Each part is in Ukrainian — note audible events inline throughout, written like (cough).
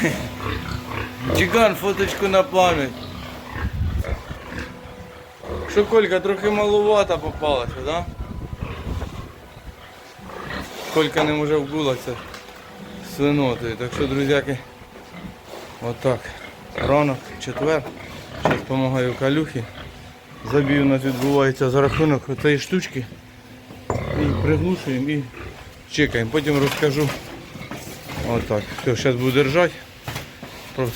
(laughs) Чиган, фоточку на пам'ять. Що, Колька, трохи малувата попалася, да? Колька не може вгулатися свинотою. Так що, друзяки, отак. Ранок, четвер. Зараз допомагаю калюхі. Забій у нас відбувається за рахунок цієї штучки. І приглушуємо і чекаємо. Потім розкажу. Отак. Все, зараз буду держати.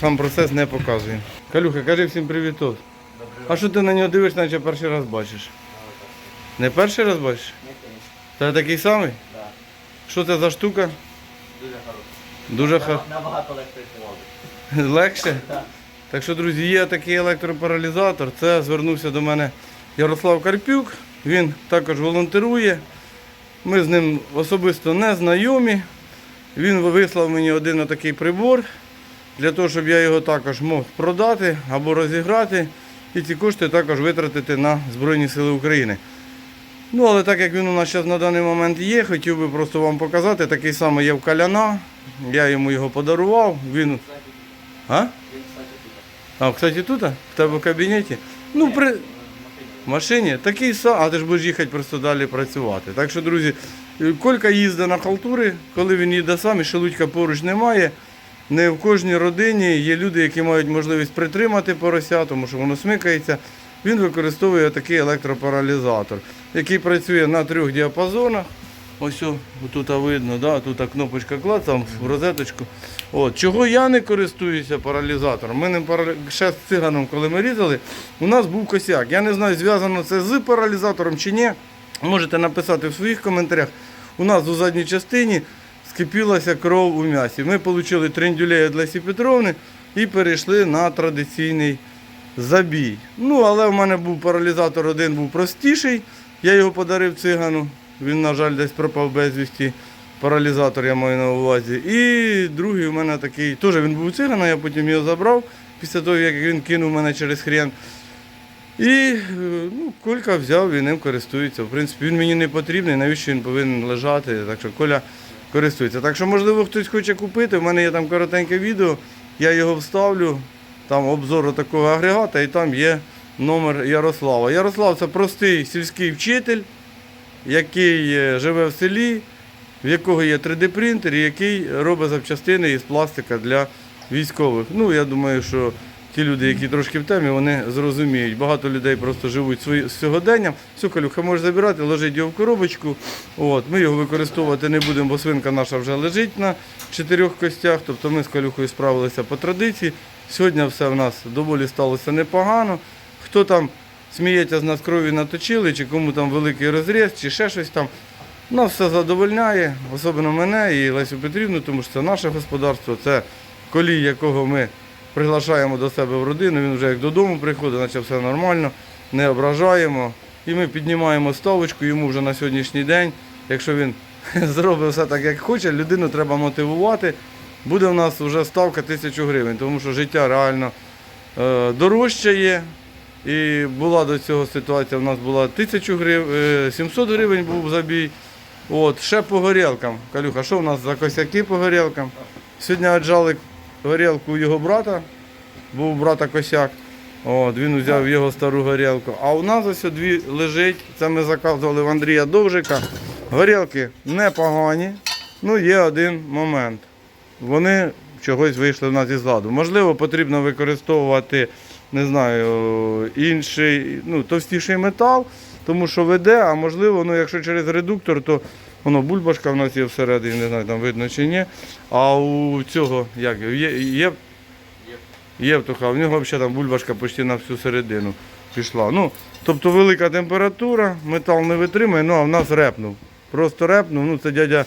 Сам процес не показуємо. Калюха, кажи всім привіт. А що ти на нього дивишся, наче перший раз бачиш? Не перший раз бачиш? Це такий самий? Так. Що це за штука? Дуже хороший. Дуже ха... Набагато легше робить. легше. (laughs) Так. Так що, друзі, є такий електропаралізатор. Це звернувся до мене Ярослав Карпюк. Він також волонтерує. Ми з ним особисто не знайомі. Він вислав мені один такий прибор для того, щоб я його також мог продати або розіграти. І ці кошти також витратити на Збройні Сили України. Ну, але так як він у нас зараз на даний момент є, хотів би просто вам показати. Такий самий є в Каляна. Я йому його подарував. Він. А? А, кстати, тут? В тебе в кабінеті? Ну, при В машині такий сам, а ти ж будеш їхати просто далі працювати. Так що, друзі, Колька їздить на халтури, коли він їде сам, і шелудька поруч немає. Не в кожній родині є люди, які мають можливість притримати порося, тому що воно смикається. Він використовує такий електропаралізатор, який працює на трьох діапазонах. Ось тут видно, да, тут кнопочка клад, там в розеточку. От. Чого я не користуюся паралізатором? Ми не паралі... ще з циганом, коли ми різали, у нас був косяк. Я не знаю, зв'язано це з паралізатором чи ні. Можете написати в своїх коментарях. У нас у задній частині скипілася кров у м'ясі. Ми отримали трендюлея для Лесі Петровни і перейшли на традиційний забій. Ну, але в мене був паралізатор один був простіший. Я його подарив цигану. Він, на жаль, десь пропав безвісті. Паралізатор я маю на увазі. І другий у мене такий, теж він був цигана, я потім його забрав після того, як він кинув мене через хрен. І е, ну, Колька взяв і ним користується. В принципі, він мені не потрібний, навіщо він повинен лежати. Так що Коля користується. Так що, можливо, хтось хоче купити. У мене є там коротеньке відео, я його вставлю, там обзор такого агрегата, і там є номер Ярослава. Ярослав це простий сільський вчитель, який е, живе в селі, в якого є 3D-принтер, і який робить запчастини із пластика для військових. Ну, я думаю, що ті люди, які трошки в темі, вони зрозуміють. Багато людей просто живуть свої- сьогоденням. Все, Калюха, можеш забирати, ложить його в коробочку. От, ми його використовувати не будемо, бо свинка наша вже лежить на чотирьох костях. Тобто ми з Калюхою справилися по традиції. Сьогодні все в нас доволі сталося непогано. Хто там сміється з нас крові наточили, чи кому там великий розріз, чи ще щось там. Нас все задовольняє, особливо мене і Лесю Петрівну, тому що це наше господарство, це колій, якого ми приглашаємо до себе в родину. Він вже як додому приходить, наче все нормально, не ображаємо. І ми піднімаємо ставочку йому вже на сьогоднішній день. Якщо він (laughs) зробить все так, як хоче, людину треба мотивувати. Буде в нас вже ставка тисячу гривень, тому що життя реально е, дорожчає. І була до цього ситуація, у нас була 1000 гривень, 700 гривень був забій. От, ще по горілкам. Калюха, що у нас за косяки по горілкам? Сьогодні отжали горілку у його брата, був у брата косяк. От, він взяв його стару горілку. А у нас ось дві лежить, це ми заказували в Андрія Довжика. Горілки непогані, ну є один момент. Вони чогось вийшли в нас із ладу. Можливо, потрібно використовувати не знаю, інший, ну, товстіший метал, тому що веде, а можливо, ну, якщо через редуктор, то воно бульбашка в нас є всередині, не знаю, там видно чи ні. А у цього, як, є, є, Євтуха, в нього взагалі там бульбашка почти на всю середину пішла. Ну, тобто велика температура, метал не витримує, ну а в нас репнув. Просто репнув. Ну, це дядя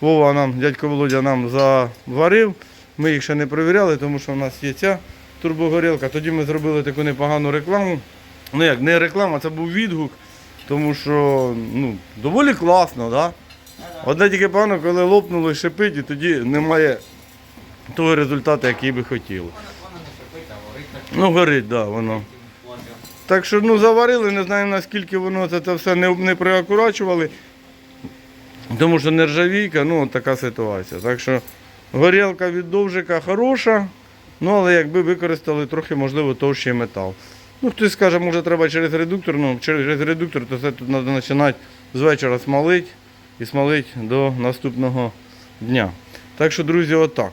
Вова нам, дядько Володя нам заварив. Ми їх ще не перевіряли, тому що в нас є ця турбогорілка. Тоді ми зробили таку непогану рекламу. Ну як, не реклама, це був відгук, тому що ну, доволі класно, да? Одне тільки погано, коли лопнуло і шипить, і тоді немає того результату, який би хотіли. А горить так. Ну, да, воно. Так що ну, заварили, не знаю наскільки воно це, це все не, не приакурачували, тому що нержавійка, ну така ситуація. Так що Горілка від довжика хороша, ну але якби використали трохи, можливо, товщий метал. Ну, хтось скаже, може треба через редуктор, ну через редуктор, то це тут треба починати з вечора смалити і смалити до наступного дня. Так що, друзі, отак.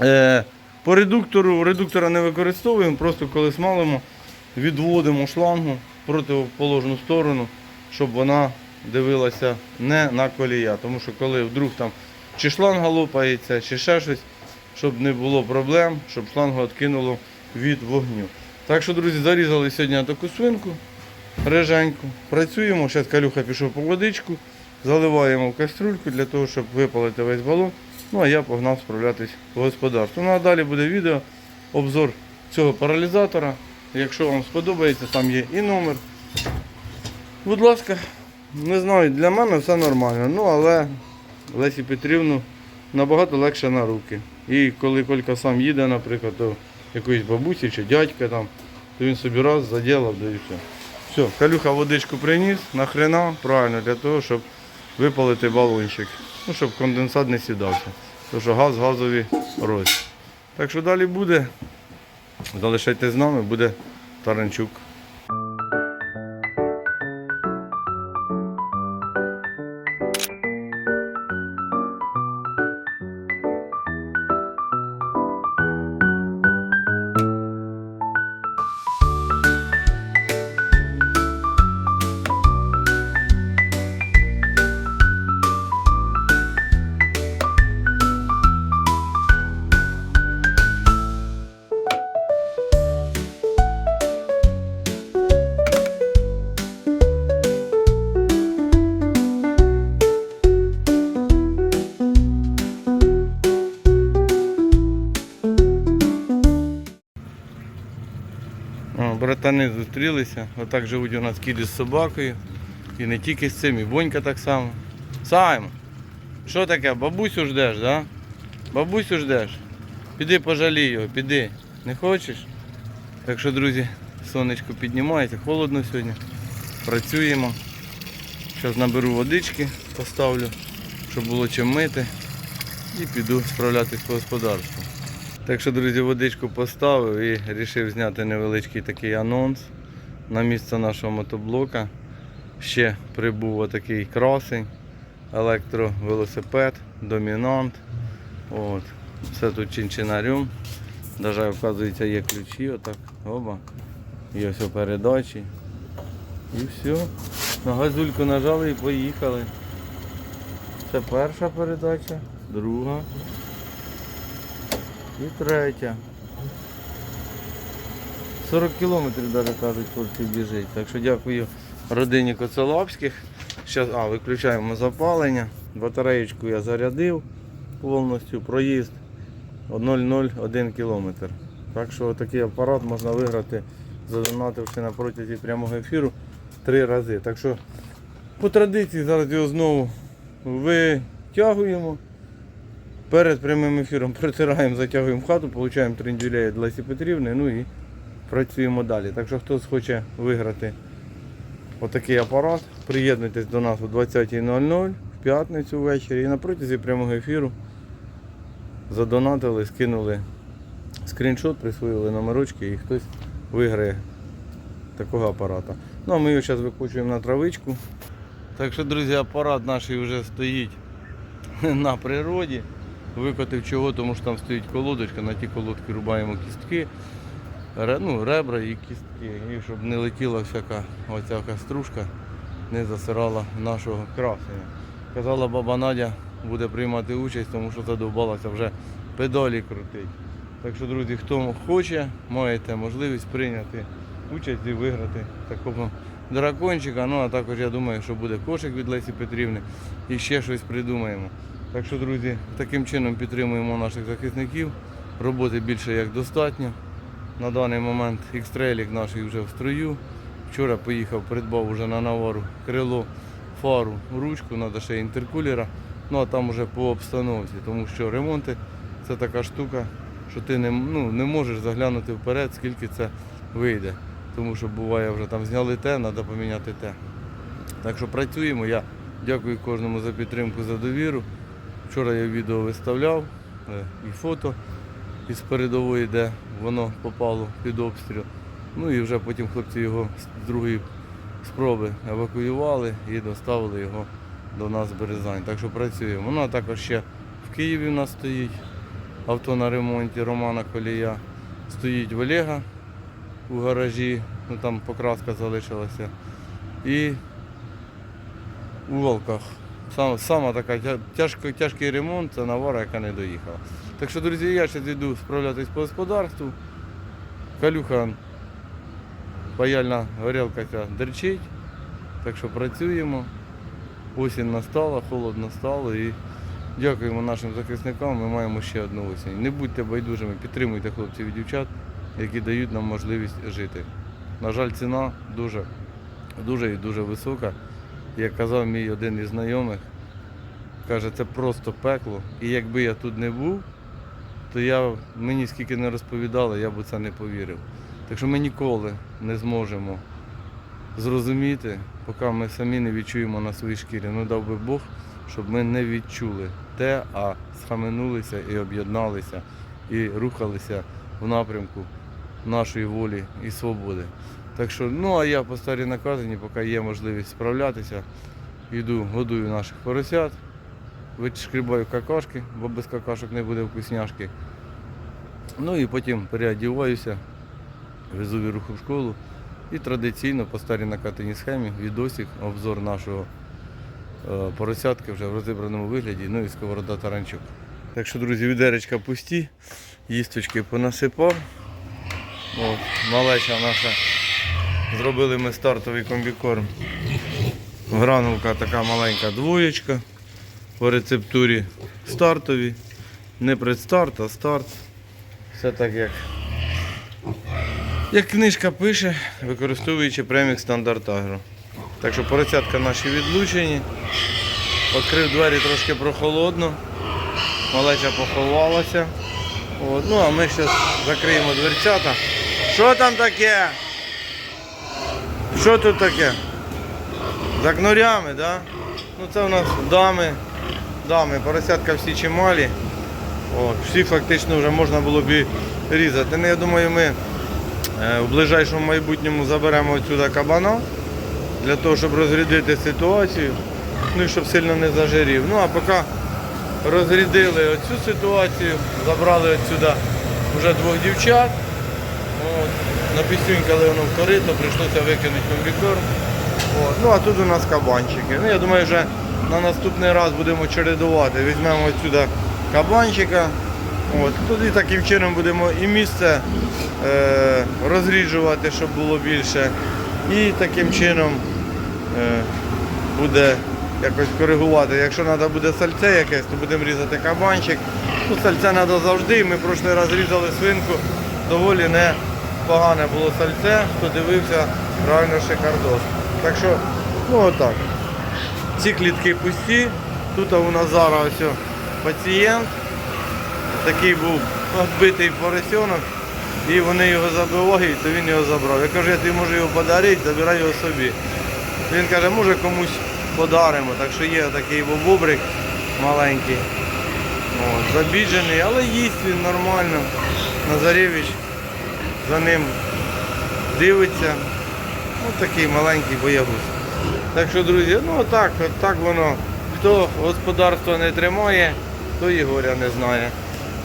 Е, по редуктору, редуктора не використовуємо, просто коли смалимо, відводимо шлангу в противоположну сторону, щоб вона дивилася не на колія. Тому що коли вдруг там чи шланга лопається, чи ще щось, щоб не було проблем, щоб шлангу відкинуло від вогню. Так що, друзі, зарізали сьогодні таку свинку, реженьку. Працюємо. Зараз Калюха пішов по водичку, заливаємо в каструльку для того, щоб випалити весь балон. Ну а я погнав справлятись по господарству. Ну а далі буде відео, обзор цього паралізатора. Якщо вам сподобається, там є і номер. Будь ласка, не знаю, для мене все нормально. Ну але Лесі Петрівну набагато легше на руки. І коли Колька сам їде, наприклад, до якоїсь бабусі чи дядька там, то він собі раз заділав, да і все. Все, Калюха водичку приніс, нахрена, правильно, для того, щоб випалити балончик. Ну, щоб конденсат не сідався. Тому що газ газові роз. Так що далі буде. Залишайтесь з нами, буде Таранчук. Братани зустрілися. Отак живуть у нас кіди з собакою. І не тільки з цим, і Бонька так само. Сайм, що таке? Бабусю ждеш, да? Бабусю ждеш? Піди пожалій його, піди. Не хочеш? Так що, друзі, сонечко піднімається, холодно сьогодні. Працюємо. Зараз наберу водички, поставлю, щоб було чим мити. І піду справлятись по господарству. Так що, друзі, водичку поставив і вирішив зняти невеличкий такий анонс на місце нашого мотоблока. Ще прибув отакий красень, електровелосипед, домінант. От. Все тут чинчинарем. Навіть, вказується, є ключі, отак. Оба. Є все передачі. І все. На газульку нажали і поїхали. Це перша передача, друга. І третя. 40 кілометрів навіть кажуть, хлопці біжить. Так що дякую родині Коцелапських. Щас, а, виключаємо запалення. Батареєчку я зарядив повністю. Проїзд 0,01 кілометр. Так що такий апарат можна виграти, задонативши на протязі прямого ефіру три рази. Так що по традиції зараз його знову витягуємо. Перед прямим ефіром протираємо, затягуємо хату, отримуємо трендюля від Лесі Петрівни, ну і працюємо далі. Так що хтось хоче виграти отакий апарат, приєднуйтесь до нас о 20.00 в п'ятницю ввечері і на протязі прямого ефіру задонатили, скинули скріншот, присвоїли номерочки і хтось виграє такого апарата. Ну а ми його зараз викочуємо на травичку. Так що, друзі, апарат наш вже стоїть (laughs) на природі. Викотив чого, тому що там стоїть колодочка, на ті колодки рубаємо кістки, ну, ребра і кістки. І щоб не летіла всяка оця каструшка, не засирала нашого красення. Казала баба Надя буде приймати участь, тому що задовбалася вже педалі крутить. Так що, друзі, хто хоче, маєте можливість прийняти участь і виграти такого дракончика. Ну а також я думаю, що буде кошик від Лесі Петрівни і ще щось придумаємо. Так що, друзі, таким чином підтримуємо наших захисників. Роботи більше як достатньо. На даний момент екстрелік наш вже в строю. Вчора поїхав, придбав уже на навару крило, фару, ручку, треба ще інтеркулера. Ну а там вже по обстановці, тому що ремонти це така штука, що ти не, ну, не можеш заглянути вперед, скільки це вийде. Тому що буває вже там зняли те, треба поміняти те. Так що працюємо. Я дякую кожному за підтримку, за довіру. Вчора я відео виставляв е, і фото із передової, де воно попало під обстріл. Ну і вже потім хлопці його з другої спроби евакуювали і доставили його до нас в Березань. Так що працюємо. Воно також ще в Києві у нас стоїть. Авто на ремонті Романа Колія. Стоїть в Олега у гаражі, ну там покраска залишилася. І у Волках. Сам, сама така тяжко, тяжкий ремонт, це навара, яка не доїхала. Так що, друзі, я ще йду справлятись по господарству. Калюха, паяльна горілка ця дерчить. Так що працюємо. Осінь настала, холодно стало і дякуємо нашим захисникам. Ми маємо ще одну осінь. Не будьте байдужими, підтримуйте хлопців і дівчат, які дають нам можливість жити. На жаль, ціна дуже, дуже і дуже висока. Як казав мій один із знайомих, каже, це просто пекло. І якби я тут не був, то я мені скільки не розповідали, я б у це не повірив. Так що ми ніколи не зможемо зрозуміти, поки ми самі не відчуємо на своїй шкірі. Ну дав би Бог, щоб ми не відчули те, а схаменулися і об'єдналися, і рухалися в напрямку нашої волі і свободи. Так що, ну а я по старій наказані, поки є можливість справлятися, йду, годую наших поросят, вишкрібаю какашки, бо без какашок не буде вкусняшки. Ну і потім переодіваюся, везу віруху в школу. І традиційно по старій накатаній схемі відосик, обзор нашого е, поросятки вже в розібраному вигляді, ну і сковорода таранчук. Так що, друзі, відеречка пусті, їсточки понасипав. От, малеча наша. Зробили ми стартовий комбікорм. Гранулка така маленька двоєчка. По рецептурі стартові. Не предстарт, а старт. Все так як як книжка пише, використовуючи премік стандарт агро. Так що поросятка наші відлучені. Відкрив двері трошки прохолодно. Малеча поховалася. От. Ну а ми зараз закриємо дверцята. Що там таке? Що тут таке? За кнурями, да? Ну це у нас дами. Дами, поросятка всі чималі. От, всі фактично вже можна було б і різати. Ну, я думаю, ми е, в ближайшому майбутньому заберемо отсюди кабана для того, щоб розрядити ситуацію, ну і щоб сильно не зажирів. Ну а поки розрядили оцю ситуацію, забрали отсюди вже двох дівчат. От, напісюнькали воно в корито, прийшлося викинути комбікорм. От, ну а тут у нас кабанчики. Ну я думаю, вже на наступний раз будемо чередувати. Візьмемо отсюди кабанчика. От, тоді таким чином будемо і місце е, розріджувати, щоб було більше. І таким чином е, буде якось коригувати. Якщо треба буде сальце якесь, то будемо різати кабанчик. Ну, сальце треба завжди. Ми прошлий раз різали свинку, доволі непогане було сальце, хто дивився, реально шикардос. Так що, ну отак. Ці клітки пусті. Тут у нас зараз ось пацієнт. Такий був вбитий поросенок. І вони його забивають, то він його забрав. Я кажу, я тобі можу його подарити, забирай його собі. Він каже, може комусь подаримо. Так що є такий бобрик маленький. От, забіджений, але їсть він нормально. Назаревич за ним дивиться. Ось такий маленький боягуз. Так що, друзі, ну так, так воно. Хто господарство не тримає, то і горя не знає.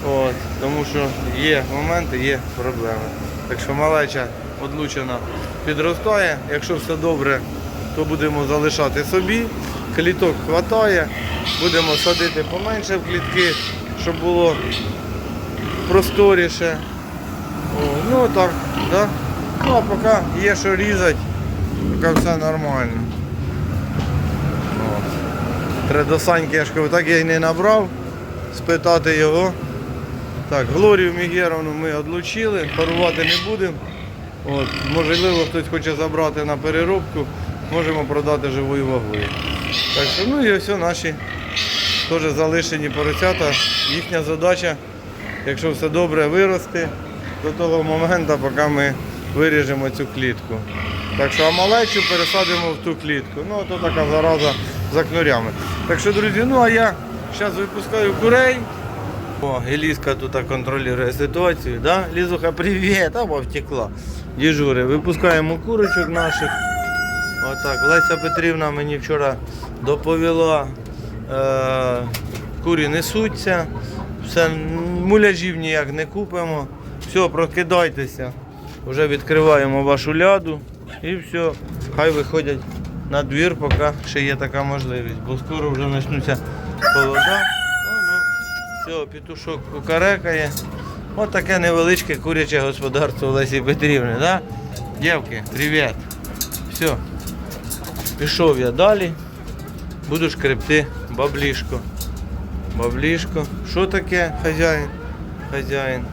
От, тому що є моменти, є проблеми. Так що малеча одлучена підростає. Якщо все добре, то будемо залишати собі. Кліток вистачає, будемо садити поменше в клітки, щоб було просторіше. Ну так, да? Ну а поки є що різати, поки все нормально. Треба до я ж кажу, так я не набрав, спитати його. Так, Глорію Мігеровну ми відлучили, парувати не будемо. Можливо, хтось хоче забрати на переробку, можемо продати живою вагою. Так що, ну і ось наші теж залишені поросята. Їхня задача, якщо все добре, вирости до того моменту, поки ми виріжемо цю клітку. Так що а малечу пересадимо в ту клітку. Ну, то така зараза за кнурями. Так що, друзі, ну а я зараз випускаю курей. О, Еліска тут контролює ситуацію, да? Лізуха, привіт, або втекла. Діжури, випускаємо курочок наших. Отак. Леся Петрівна мені вчора доповіла. Е, курі несуться, все, муляжів ніяк не купимо. Все, прокидайтеся. Вже відкриваємо вашу ляду і все. Хай виходять на двір, поки ще є така можливість, бо скоро вже почнуться холода. Ну, ну, все, петушок кукарекає. Ось таке невеличке куряче господарство Лесі Петрівни, да? Дівки, привіт. Все. Пішов я далі. Буду шкребти баблішко. Баблішко. Що таке хазяїн? Хазяїн.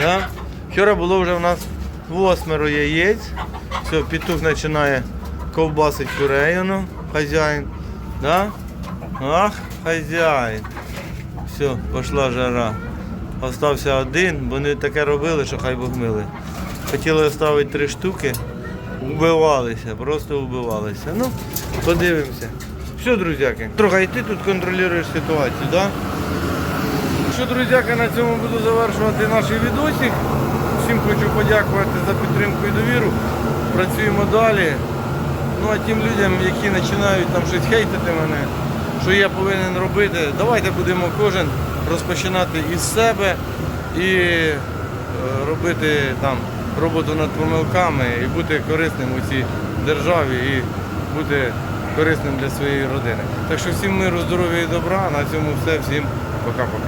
Да? Вчора було вже в нас восьмеро яєць. Все, петух починає ковбасить курей, ну, хазяїн. Да? Ах, хазяїн. Все, пішла жара. Остався один, бо вони таке робили, що хай Бог милий. Хотіли оставити три штуки, вбивалися, просто вбивалися. Ну, подивимося. Все, друзяки. Трохи і ти тут контролюєш ситуацію, так? Да? Що, друзяки, на цьому буду завершувати наш відосик. Всім хочу подякувати за підтримку і довіру. Працюємо далі. Ну а тим людям, які починають там щось хейтити мене, що я повинен робити, давайте будемо кожен розпочинати із себе і е, робити там роботу над помилками і бути корисним у цій державі і бути корисним для своєї родини. Так що всім миру, здоров'я і добра. На цьому все. Всім пока-пока.